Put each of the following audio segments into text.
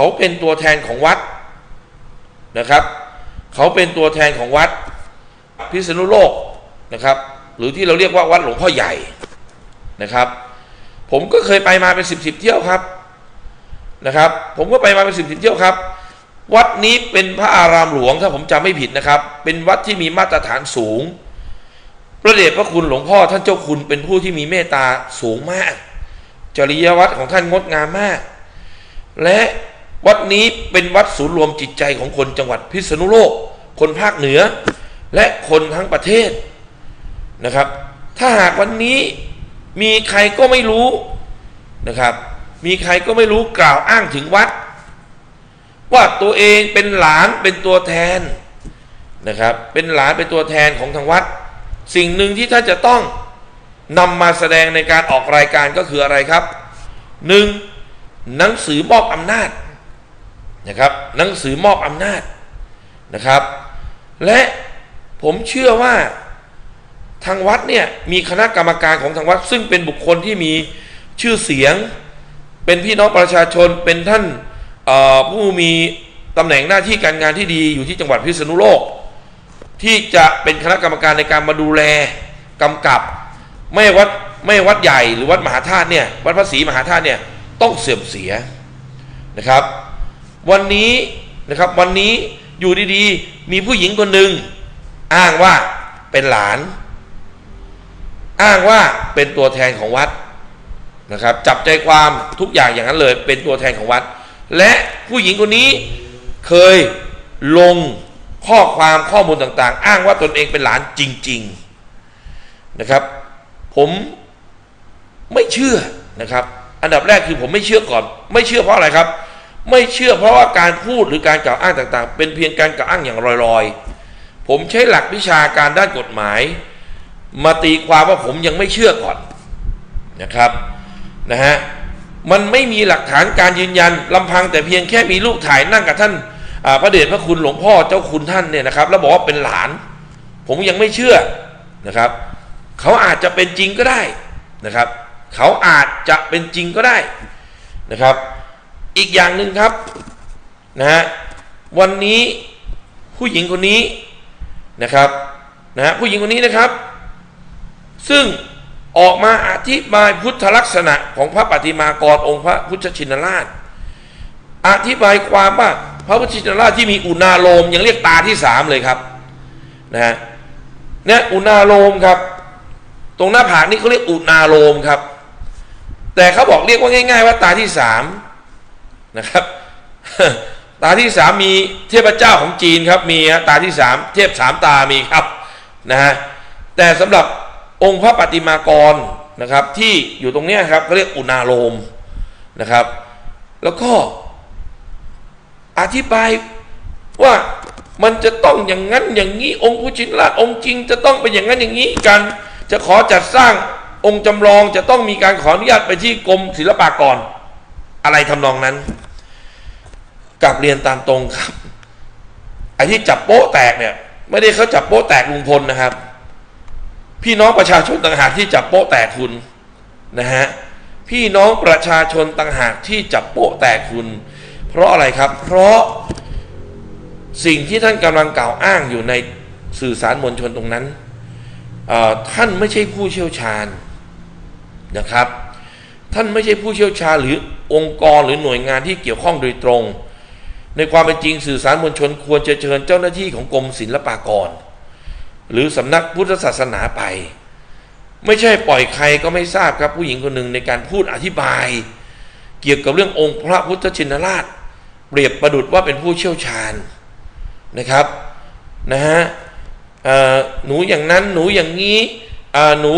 เขาเป็นตัวแทนของวัดนะครับ เขาเป็นตัวแทนของวัดพิษณุโลกนะครับ หรือที่เราเรียกว่าวัดหลวงพ่อใหญ่นะครับ ผมก็เคยไปมาเป็นสิบสิบเที่ยวครับนะครับ ผมก็ไปมาเป็นสิบสิบเที่ยวครับ วัดนี้เป็นพระอารามหลวงถ้าผมจำไม่ผิดนะครับ เป็นวัดที่มีมาตรฐานสูงพระเดชพระคุณหลวงพ่อท่านเจ้าคุณเป็นผู้ที่มีเมตตาสูงมาก จริยวัตรของท่านงดงามมาก และ วัดนี้เป็นวัดศูนย์รวมจิตใจของคนจังหวัดพิษณุโลก คนภาคเหนือ และคนทั้งประเทศนะครับ ถ้าหากวันนี้มีใครก็ไม่รู้นะครับ มีใครก็ไม่รู้กล่าวอ้างถึงวัด ว่าตัวเองเป็นหลานเป็นตัวแทนนะครับ เป็นหลานเป็นตัวแทนของทางวัด สิ่งหนึ่งที่ท่านจะต้องนำมาแสดงในการออกรายการก็คืออะไรครับหนึ่งหนังสือมอบอำนาจ นะครับ หนังสือมอบอำนาจนะครับ และผมเชื่อว่าทางวัดเนี่ยมีคณะกรรมการของทางวัด ซึ่งเป็นบุคคลที่มีชื่อเสียง เป็นพี่น้องประชาชนเป็นท่านผู้มีตำแหน่งหน้าที่การงานที่ดีอยู่ที่จังหวัดพิษณุโลก ที่จะเป็นคณะกรรมการในการมาดูแลกำกับ ไม่วัดไม่วัดใหญ่หรือวัดมหาธาตุเนี่ยวัดพระศรีมหาธาตุเนี่ยต้องเสื่อมเสียนะครับ วันนี้นะครับวันนี้อยู่ดีๆ มีผู้หญิงคนหนึ่งอ้างว่าเป็นหลาน อ้างว่าเป็นตัวแทนของวัดนะครับ จับใจความทุกอย่างอย่างนั้นเลย เป็นตัวแทนของวัด และผู้หญิงคนนี้เคยลงข้อความข้อมูลต่าง ๆ อ้างว่าตนเองเป็นหลานจริง ๆนะครับ ผมไม่เชื่อนะครับ อันดับแรกคือผมไม่เชื่อก่อน ไม่เชื่อเพราะอะไรครับ ไม่เชื่อเพราะว่าการพูดหรือการกล่าวอ้างต่างๆ เป็นเพียงการกล่าวอ้างอย่างลอยๆ ผมใช้หลักวิชาการด้านกฎหมาย มาตีความว่าผมยังไม่เชื่อก่อนนะครับนะฮะมันไม่มีหลักฐานการยืนยันลำพังแต่เพียงแค่มีรูปถ่ายนั่งกับท่านพระเดชพระคุณหลวงพ่อเจ้าคุณท่านเนี่ยนะครับ แล้วบอกว่าเป็นหลาน ผมยังไม่เชื่อนะครับ เขาอาจจะเป็นจริงก็ได้นะครับ เขาอาจจะเป็นจริงก็ได้นะครับ อีกอย่างหนึ่งครับนะฮะวันนี้ผู้หญิงคนนี้นะครับนะฮะผู้หญิงคนนี้นะครับ ซึ่งออกมาอธิบายพุทธลักษณะของพระปฏิมากรองค์พระพุทธชินราช อธิบายความว่าพระพุทธชินราชที่มีอุณาโลมยังเรียกตาที่สามเลยครับนะฮะเนี่ยอุณาโลมครับ ตรงหน้าผากนี่เขาเรียกอุณาโลมครับ แต่เขาบอกเรียกว่าง่าย ๆ ว่าตาที่สาม นะครับ ตาที่สามมีเทพเจ้าของจีนครับมีฮะตาที่สามเทพสามตามีครับนะฮะแต่สำหรับองค์พระปฏิมากรนะครับ ที่อยู่ตรงเนี้ยครับเขาเรียกอุณาโลมนะครับ แล้วก็อธิบายว่ามันจะต้องอย่างนั้นอย่างนี้ องค์พุชินราชองค์จริงจะต้องเป็นอย่างนั้นอย่างนี้การจะขอจัดสร้างองค์จำลองจะต้องมีการขออนุญาตไปที่กรมศิลปากร อะไรทำนองนั้น กลับเรียนตามตรงครับไอ้ที่จับโป๊ะแตกเนี่ย ไม่ได้เขาจับโป๊ะแตกลุงพลนะครับ พี่น้องประชาชนต่างหากที่จับโป๊ะแตกคุณนะฮะพี่น้องประชาชนต่างหากที่จับโป๊ะแตกคุณ เพราะอะไรครับ เพราะสิ่งที่ท่านกำลังกล่าวอ้างอยู่ในสื่อสารมวลชนตรงนั้นท่านไม่ใช่ผู้เชี่ยวชาญนะครับ ท่านไม่ใช่ผู้เชี่ยวชาญหรือองค์กรหรือหน่วยงานที่เกี่ยวข้องโดยตรง ในความเป็นจริงสื่อสารมวลชนควรจะเชิญเจ้าหน้าที่ของกรมศิลปากร หรือสำนักพุทธศาสนาไป ไม่ใช่ปล่อยใครก็ไม่ทราบครับผู้หญิงคนหนึ่งในการพูดอธิบาย เกี่ยวกับเรื่ององค์พระพุทธชินราช เปรียบประดุดว่าเป็นผู้เชี่ยวชาญนะครับนะฮะหนูอย่างนั้นหนูอย่างนี้หนู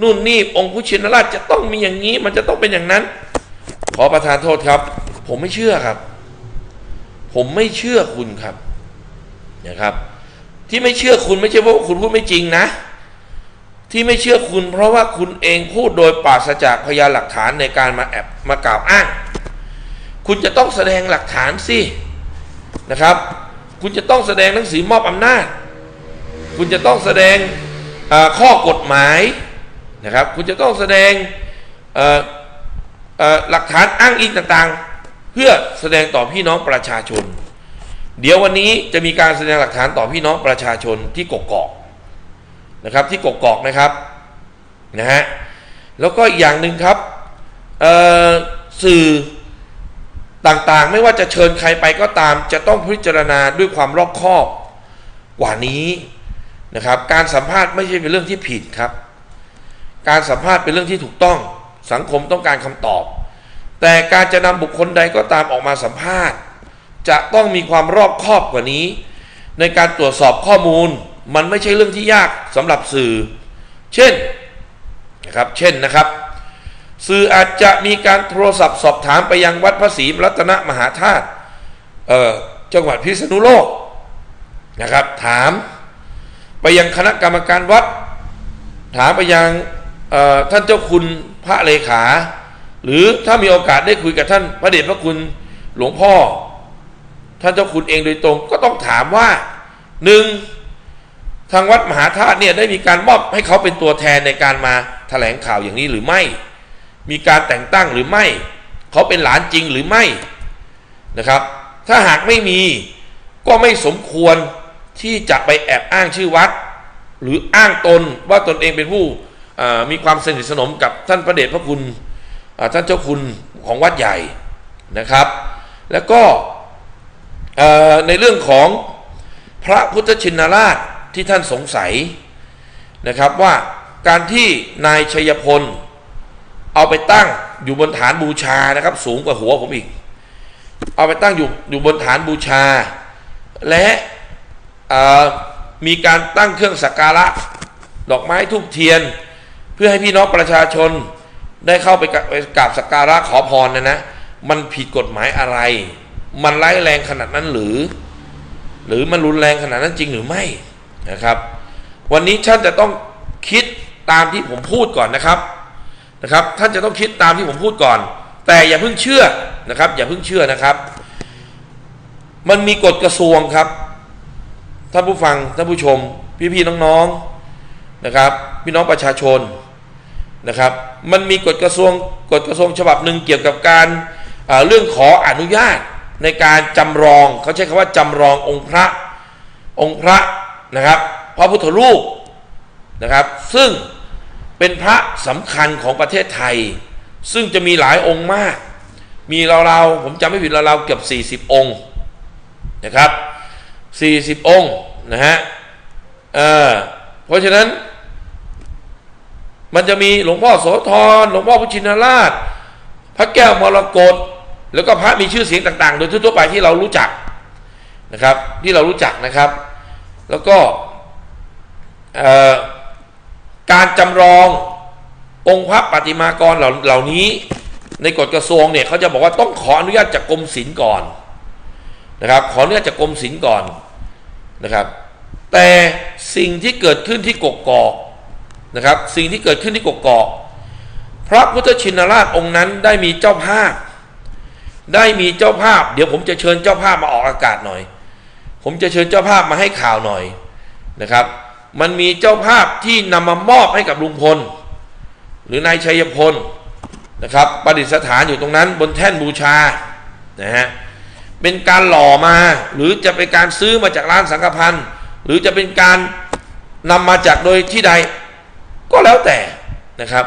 นู่นนี่องค์พุทธชินราชจะต้องมีอย่างนี้ มันจะต้องเป็นอย่างนั้น ขอประทานโทษครับ ผมไม่เชื่อครับ ผมไม่เชื่อคุณครับนะครับ ที่ไม่เชื่อคุณไม่ใช่เพราะว่าคุณพูดไม่จริงนะ ที่ไม่เชื่อคุณ เพราะว่าคุณเองพูดโดยปราศจากพยานหลักฐานในการมาแอบมากล่าวอ้าง คุณจะต้องแสดงหลักฐานสินะครับ คุณจะต้องแสดงหนังสือมอบอำนาจ คุณจะต้องแสดงข้อกฎหมายนะครับ คุณจะต้องแสดงหลักฐานอ้างอิงต่างๆ พื่อแสดงต่อพี่น้องประชาชน เดี๋ยววันนี้จะมีการแสดงหลักฐานต่อพี่น้องประชาชนที่กกอกนะครับที่กกอกนะครับนะฮะแล้วก็อีกอย่างหนึ่งครับสื่อต่างๆ ไม่ว่าจะเชิญใครไปก็ตาม จะต้องพิจารณาด้วยความรอบคอบกว่านี้นะครับการสัมภาษณ์ไม่ใช่เป็นเรื่องที่ผิดครับ การสัมภาษณ์เป็นเรื่องที่ถูกต้องสังคมต้องการคำตอบ แต่การจะนำบุคคลใดก็ตามออกมาสัมภาษณ์ จะต้องมีความรอบคอบกว่านี้ ในการตรวจสอบข้อมูล มันไม่ใช่เรื่องที่ยากสำหรับสื่อ เช่นนะครับเช่นนะครับ สื่ออาจจะมีการโทรศัพท์สอบถามไปยังวัดพระศรีรัตนมหาธาตุจังหวัดพิษณุโลกนะครับ ถามไปยังคณะกรรมการวัด ถามไปยังท่านเจ้าคุณพระเลขา หรือถ้ามีโอกาสได้คุยกับท่านพระเดชพระคุณหลวงพ่อ ท่านเจ้าคุณเองโดยตรง ก็ต้องถามว่าหนึ่งทางวัดมหาธาตุเนี่ยได้มีการมอบให้เขาเป็นตัวแทนในการมาแถลงข่าวอย่างนี้หรือไม่ มีการแต่งตั้งหรือไม่ เขาเป็นหลานจริงหรือไม่นะครับ ถ้าหากไม่มีก็ไม่สมควรที่จะไปแอบอ้างชื่อวัด หรืออ้างตนว่าตนเองเป็นผู้มีความสนิทสนมกับท่านพระเดชพระคุณ ท่านเจ้าคุณของวัดใหญ่นะครับ แล้วก็ในเรื่องของพระพุทธชินราชที่ท่านสงสัยนะครับว่าการที่นายชัยพล เอาไปตั้งอยู่บนฐานบูชานะครับ สูงกว่าหัวผมอีก เอาไปตั้งอยู่อยู่บนฐานบูชา และมีการตั้งเครื่องสักการะดอกไม้ทูบเทียน เพื่อให้พี่น้องประชาชน ได้เข้าไปกราบสักการะขอพรนะนะ มันผิดกฎหมายอะไร มันร้ายแรงขนาดนั้นหรือ หรือมันรุนแรงขนาดนั้นจริงหรือไม่นะครับ วันนี้ท่านจะต้องคิดตามที่ผมพูดก่อนนะครับนะครับ ท่านจะต้องคิดตามที่ผมพูดก่อน แต่อย่าเพิ่งเชื่อนะครับ อย่าเพิ่งเชื่อนะครับ มันมีกฎกระทรวงครับท่านผู้ฟังท่านผู้ชม พี่ๆน้องๆนะครับ พี่น้องประชาชน นะครับ มันมีกฎกระทรวงกฎกระทรวงฉบับหนึ่งเกี่ยวกับการเรื่องขออนุญาตในการจำลองเขาใช้คำว่าจำลององค์พระองค์พระนะครับพระพุทธรูปนะครับ ซึ่งเป็นพระสำคัญของประเทศไทย ซึ่งจะมีหลายองค์มาก มีราวๆผมจำไม่ผิดราวๆเกือบ 40 องค์นะครับ 40 องค์นะฮะเออเพราะฉะนั้น มันจะมีหลวงพ่อโสธรหลวงพ่อพุชินราช พระแก้วมรกตแล้วก็พระมีชื่อเสียงต่าง ๆ โดยทั่วไปที่เรารู้จักนะครับ ที่เรารู้จักนะครับ แล้วก็การจำลององค์พระปฏิมากรเหล่าเหล่านี้ ในกฎกระทรวงเนี่ยเขาจะบอกว่าต้องขออนุญาตจากกรมศิลป์ก่อนนะครับ ขออนุญาตจากกรมศิลป์ก่อนนะครับ แต่สิ่งที่เกิดขึ้นที่กกอก นะครับ สิ่งที่เกิดขึ้นที่กกอกพระพุทธชินราชองค์นั้นได้มีเจ้าภาพ ได้มีเจ้าภาพ เดี๋ยวผมจะเชิญเจ้าภาพมาออกอากาศหน่อย ผมจะเชิญเจ้าภาพมาให้ข่าวหน่อยนะครับ มันมีเจ้าภาพที่นำมามอบให้กับลุงพล หรือนายชัยพลนะครับ ประดิษฐานอยู่ตรงนั้นบนแท่นบูชานะฮะเป็นการหล่อมาหรือจะเป็นการซื้อมาจากร้านสังฆพันธ์หรือจะเป็นการนำมาจากโดยที่ใด ก็แล้วแต่นะครับ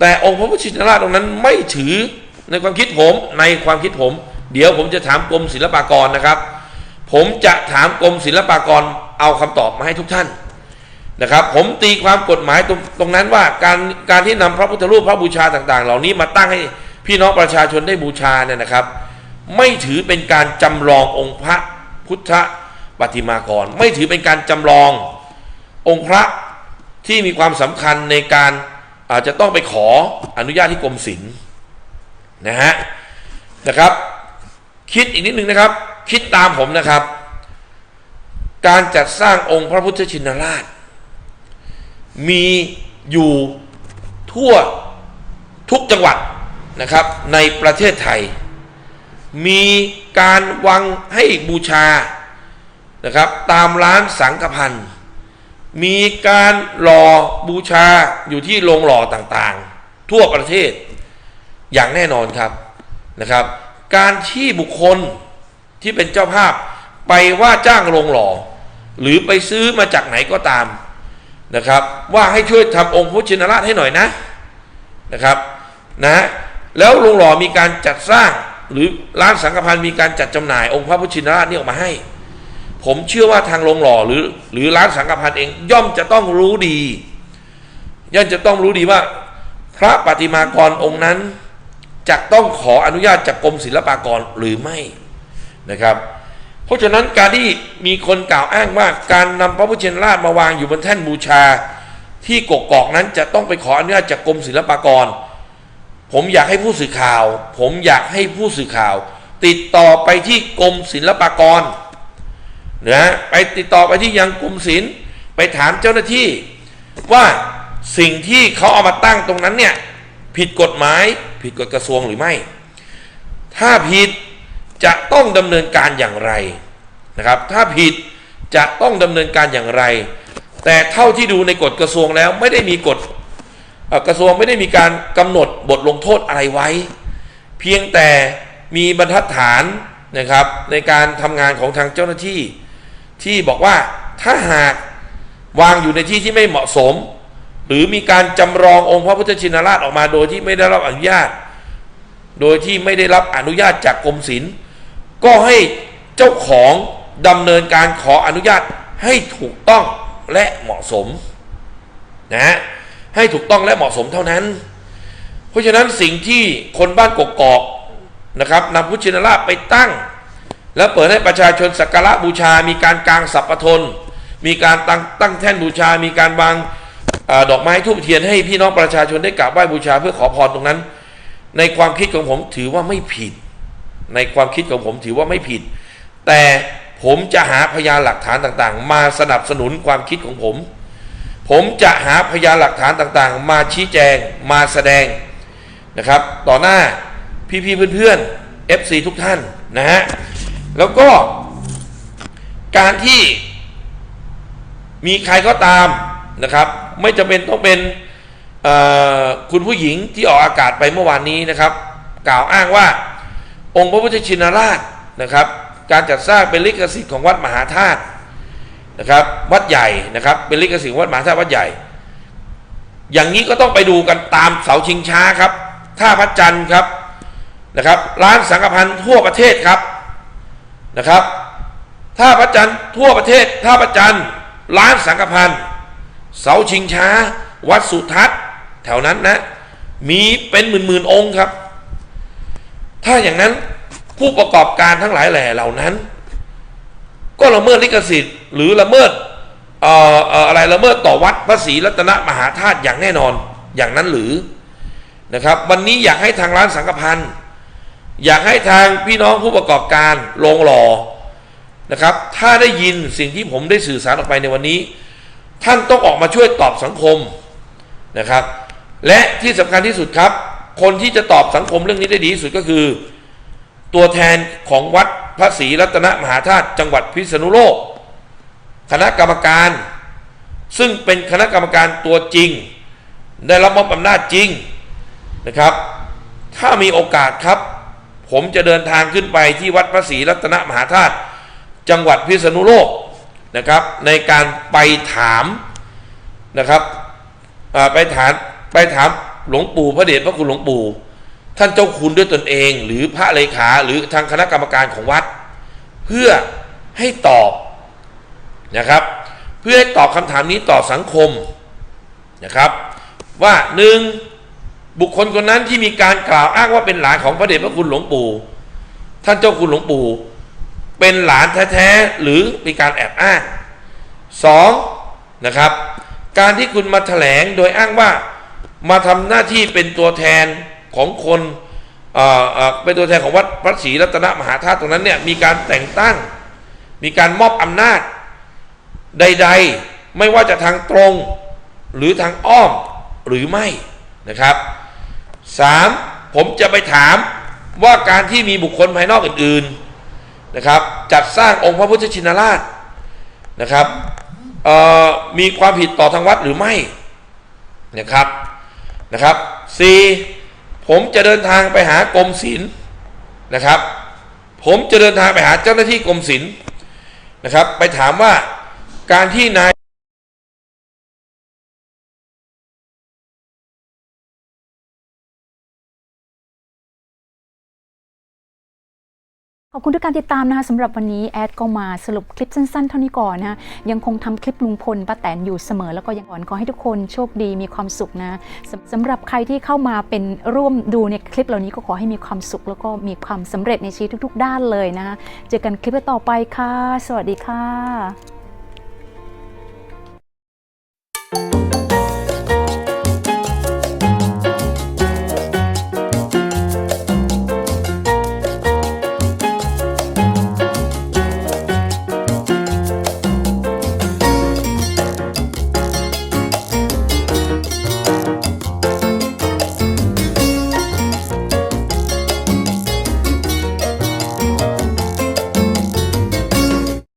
แต่องค์พระพุทธชินราชตรงนั้นไม่ถือในความคิดผมในความคิดผม เดี๋ยวผมจะถามกรมศิลปากรนะครับ ผมจะถามกรมศิลปากรเอาคำตอบมาให้ทุกท่านนะครับ ผมตีความกฎหมายตรงตรงนั้นว่าการการที่นำพระพุทธรูปพระบูชาต่าง ๆ เหล่านี้มาตั้งให้พี่น้องประชาชนได้บูชาเนี่ยนะครับ ไม่ถือเป็นการจำลององค์พระพุทธปฏิมากร ไม่ถือเป็นการจำลององค์พระ ที่มีความสำคัญในการอาจจะต้องไปขออนุญาตที่กรมศิลป์นะฮะนะครับ คิดอีกนิดนึงนะครับ คิดตามผมนะครับ การจัดสร้างองค์พระพุทธชินราช มีอยู่ทั่วทุกจังหวัดนะครับในประเทศไทย มีการวังให้บูชานะครับ ตามร้านสังฆพันธ์ มีการหล่อบูชาอยู่ที่โรงหล่อต่างๆ ทั่วประเทศอย่างแน่นอนครับนะครับ การที่บุคคลที่เป็นเจ้าภาพไปว่าจ้างโรงหล่อ หรือไปซื้อมาจากไหนก็ตามนะครับ ว่าให้ช่วยทำองค์พุทธชินราชให้หน่อยนะนะครับนะแล้วโรงหล่อมีการจัดสร้างหรือร้านสังฆพันธ์มีการจัดจำหน่ายองค์พระพุทธชินราชนี่ออกมาให้ ผมเชื่อว่าทางโรงหล่อหรือหรือร้านสังฆพันธ์เองย่อมจะต้องรู้ดี ย่อมจะต้องรู้ดีว่า พระปฏิมากรองค์นั้นจะต้องขออนุญาตจากกรมศิลปากรหรือไม่นะครับ เพราะฉะนั้นการที่มีคนกล่าวอ้างว่าการนำพระพุทธชินราชมาวางอยู่บนแท่นบูชา ที่กกอกนั้นจะต้องไปขออนุญาตจากกรมศิลปากร ผมอยากให้ผู้สื่อข่าว ผมอยากให้ผู้สื่อข่าว ติดต่อไปที่กรมศิลปากร นะไปติดต่อไปที่ยังกรมศิลป์ไปถามเจ้าหน้าที่ว่าสิ่งที่เขาเอามาตั้งตรงนั้นเนี่ยผิดกฎหมายผิดกฎกระทรวงหรือไม่ ถ้าผิดจะต้องดำเนินการอย่างไรนะครับ ถ้าผิดจะต้องดำเนินการอย่างไร แต่เท่าที่ดูในกฎกระทรวงแล้วไม่ได้มีกฎกระทรวงไม่ได้มีการกำหนดบทลงโทษอะไรไว้ เพียงแต่มีบรรทัดฐานนะครับในการทำงานของทางเจ้าหน้าที่ ที่บอกว่าถ้าหากวางอยู่ในที่ที่ไม่เหมาะสม หรือมีการจำลององค์พระพุทธชินราชออกมาโดยที่ไม่ได้รับอนุญาต โดยที่ไม่ได้รับอนุญาตจากกรมศิลป์ก็ให้เจ้าของดำเนินการขออนุญาตให้ถูกต้องและเหมาะสมนะฮะให้ถูกต้องและเหมาะสมเท่านั้น เพราะฉะนั้นสิ่งที่คนบ้านกกอกนะครับนำพุทธชินราชไปตั้ง แล้วเปิดให้ประชาชนสักการะบูชา มีการกางสัพพทน มีการตั้งตั้งแท่นบูชา มีการวางอดอกไม้ทูบเทียนให้พี่น้องประชาชนได้กราบไหว้บูชาเพื่อขอพรตรงนั้น ในความคิดของผมถือว่าไม่ผิด ในความคิดของผมถือว่าไม่ผิด แต่ผมจะหาพยานหลักฐานต่างๆ มาสนับสนุนความคิดของผม ผมจะหาพยานหลักฐานต่างๆ มาชี้แจงมาแสดงนะครับ ต่อหน้าพี่ๆเพื่อนๆ FC ทุกท่านนะฮะ แล้วก็การที่มีใครก็ตามนะครับ ไม่จำเป็นต้องเป็นคุณผู้หญิงที่ออกอากาศไปเมื่อวานนี้นะครับ กล่าวอ้างว่าองค์พระพุทธชินราชนะครับ การจัดสร้างเป็นลิขสิทธิ์ของวัดมหาธาตุนะครับ วัดใหญ่นะครับ เป็นลิขสิทธิ์ของวัดมหาธาตุวัดใหญ่ อย่างนี้ก็ต้องไปดูกันตามเสาชิงช้าครับท่าพระจันทร์ครับนะครับ ร้านสังฆพันธ์ทั่วประเทศครับ นะครับท่าพระจันทร์ทั่วประเทศท่าพระจันทร์ร้านสังฆพันธ์เสาชิงช้า วัดสุทัศน์แถวนั้นนะ มีเป็นหมื่นๆองค์ครับ ถ้าอย่างนั้นผู้ประกอบการทั้งหลายแหล่เหล่านั้น ก็ละเมิดลิขสิทธิ์ หรือละเมิดเอ่ออะไรละเมิดต่อวัดพระศรีรัตนมหาธาตุอย่างแน่นอนอย่างนั้นหรือนะครับ วันนี้อยากให้ทางร้านสังฆพันธ์ อยากให้ทางพี่น้องผู้ประกอบการโรงหล่อนะครับ ถ้าได้ยินสิ่งที่ผมได้สื่อสารออกไปในวันนี้ ท่านต้องออกมาช่วยตอบสังคมนะครับ และที่สำคัญที่สุดครับ คนที่จะตอบสังคมเรื่องนี้ได้ดีที่สุดก็คือ ตัวแทนของวัดพระศรีรัตนมหาธาตุจังหวัดพิษณุโลก คณะกรรมการ ซึ่งเป็นคณะกรรมการตัวจริง ได้รับมอบอำนาจจริงนะครับ ถ้ามีโอกาสครับ ผมจะเดินทางขึ้นไปที่วัดพระศรีรัตนมหาธาตุจังหวัดพิษณุโลกนะครับ ในการไปถามนะครับไปถามไปถามหลวงปู่พระเดชพระคุณหลวงปู่ท่านเจ้าคุณด้วยตนเอง หรือพระเลขาหรือทางคณะกรรมการของวัด เพื่อให้ตอบนะครับเพื่อให้ตอบคำถามนี้ต่อสังคมนะครับ ว่าหนึ่ง บุคคลคนนั้นที่มีการกล่าวอ้างว่าเป็นหลานของพระเดชพระคุณหลวงปู่ ท่านเจ้าคุณหลวงปู่ เป็นหลานแท้ๆหรือมีการแอบอ้างสองนะครับ การที่คุณมาแถลงโดยอ้างว่ามาทำหน้าที่เป็นตัวแทนของคนเอ่อเอ่อเป็นตัวแทนของวัดพระศรีรัตนมหาธาตุตรงนั้นเนี่ยมีการแต่งตั้ง มีการมอบอำนาจใด ๆ ไม่ว่าจะทางตรงหรือทางอ้อมหรือไม่นะครับ สามผมจะไปถามว่าการที่มีบุคคลภายนอกอื่น ๆนะครับ จัดสร้างองค์พระพุทธชินราชนะครับมีความผิดต่อทางวัดหรือไม่นะครับนะครับสี่ผมจะเดินทางไปหากรมศิลป์นะครับ ผมจะเดินทางไปหาเจ้าหน้าที่กรมศิลป์นะครับ ไปถามว่าการที่นาย อบคุณทุกการติดตามนะคะสำหรับวันนี้แอดก็มาสรุปคลิปสั้นๆ เท่านี้ก่อนนะยังคงทำคลิปลุงพลป้าแตนอยู่เสมอ แล้วก็ยังก่อนขอให้ทุกคนโชคดีมีความสุขนะสำหรับใครที่เข้ามาเป็นร่วมดูในคลิปเหล่านี้ก็ขอให้มีความสุข แล้วก็มีความสำเร็จในชีวิตทุก ๆ ด้านเลยนะเจอกันคลิปต่อไปค่ะ สวัสดีค่ะ